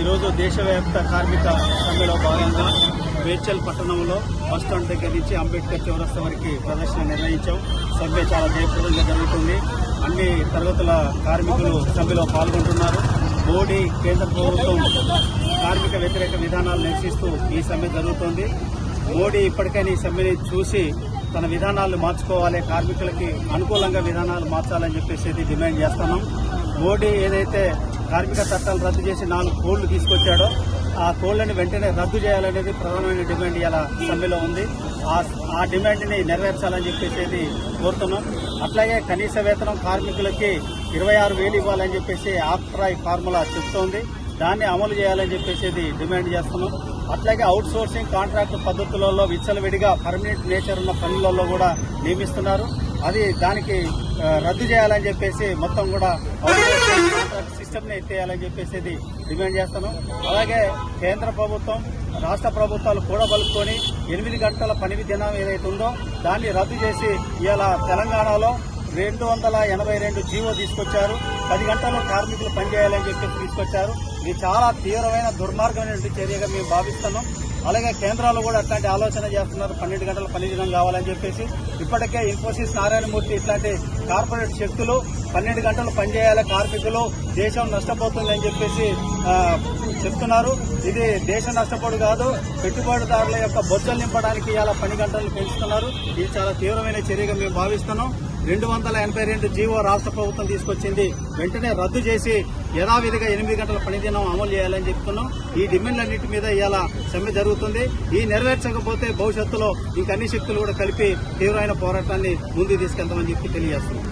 ఈరోజు దేశవ్యాప్త కార్మిక సమ్మెలో భాగంగా మేడ్చల్ పట్టణంలో బస్టాండ్ దగ్గర నుంచి అంబేద్కర్ చౌరస్తా వరకు ప్రదర్శన నిర్వహించాం. సమ్మె చాలా జయప్రదంగా జరుగుతుంది. అన్ని తరగతుల కార్మికులు సమ్మెలో పాల్గొంటున్నారు. మోడీ కేంద్ర ప్రభుత్వం కార్మిక వ్యతిరేక విధానాలు నిరసిస్తూ ఈ సమ్మె జరుగుతోంది. మోడీ ఇప్పటికైనా ఈ సమ్మెని చూసి తన విధానాలు మార్చుకోవాలి కార్మికులకి అనుకూలంగా విధానాలు మార్చాలని చెప్పేసి డిమాండ్ చేస్తున్నాం. మోడీ ఏదైతే కార్మిక చట్టాలు రద్దు చేసి నాలుగు కోళ్ళు తీసుకొచ్చాడో ఆ కోళ్ళను వెంటనే రద్దు చేయాలనేది ప్రధానమైన డిమాండ్ ఇలా సమ్మెలో ఉంది. ఆ ఆ డిమాండ్ని నెరవేర్చాలని చెప్పేసి కోరుతున్నాం. అట్లాగే కనీస వేతనం కార్మికులకి ఇరవై ఆరు వేలు ఇవ్వాలని చెప్పేసి ఆఫ్ట్రాయ్ ఫార్ములా చెప్తోంది. దాన్ని అమలు చేయాలని చెప్పేసి డిమాండ్ చేస్తున్నాం. అట్లాగే అవుట్ సోర్సింగ్ కాంట్రాక్ట్ పద్ధతులలో విచ్చలవిడిగా పర్మనెంట్ నేచర్ ఉన్న పనులలో కూడా నియమిస్తున్నారు. అది దానికి రద్దు చేయాలని చెప్పేసి మొత్తం కూడా అవుట్ సోర్సింగ్ కాంట్రాక్ట్ ఎత్తేయాలని చెప్పేసి డిమాండ్ చేస్తున్నాం. అలాగే కేంద్ర ప్రభుత్వం రాష్ట్ర ప్రభుత్వాలు కూడా బలుపుకొని ఎనిమిది గంటల పని దినం ఏదైతే ఉందో దాన్ని రద్దు చేసి ఇవాళ తెలంగాణలో రెండు వందల ఎనభై రెండు జీవో తీసుకొచ్చారు. పది గంటలు కార్మికులు పనిచేయాలని చెప్పి తీసుకొచ్చారు. ఇది చాలా తీవ్రమైన దుర్మార్గమైనటువంటి చర్యగా మేము భావిస్తున్నాం. అలాగే కేంద్రాలు కూడా అట్లాంటి ఆలోచన చేస్తున్నారు. పన్నెండు గంటల పనిచేయడం కావాలని చెప్పేసి ఇప్పటికే ఇన్ఫోసిస్ నారాయణమూర్తి ఇట్లాంటి కార్పొరేట్ శక్తులు పన్నెండు గంటలు పనిచేయాలి కార్మికులు దేశం నష్టపోతుందని చెప్పేసి చెప్తున్నారు. ఇది దేశం నష్టపోడు కాదు పెట్టుబడిదారుల యొక్క బొజ్జలు నింపడానికి ఇలా పని గంటలు పెంచుతున్నారు. ఇది చాలా తీవ్రమైన చర్యగా మేము భావిస్తున్నాం. రెండు వందల ఎనభై రెండు జీవో రాష్ట్ర ప్రభుత్వం తీసుకొచ్చింది. వెంటనే రద్దు చేసి యథావిధిగా ఎనిమిది గంటల పనిదినం అమలు చేయాలని చెప్తున్నాం. ఈ డిమాండ్లన్నింటి మీద ఇవాళ సమ్మె జరుగుతుంది. ఈ నెరవేర్చకపోతే భవిష్యత్తులో ఇంకన్ని శక్తులు కూడా కలిపి తీవ్రమైన పోరాటాన్ని ముందుకు తీసుకెళ్తామని చెప్పి తెలియజేస్తున్నాం.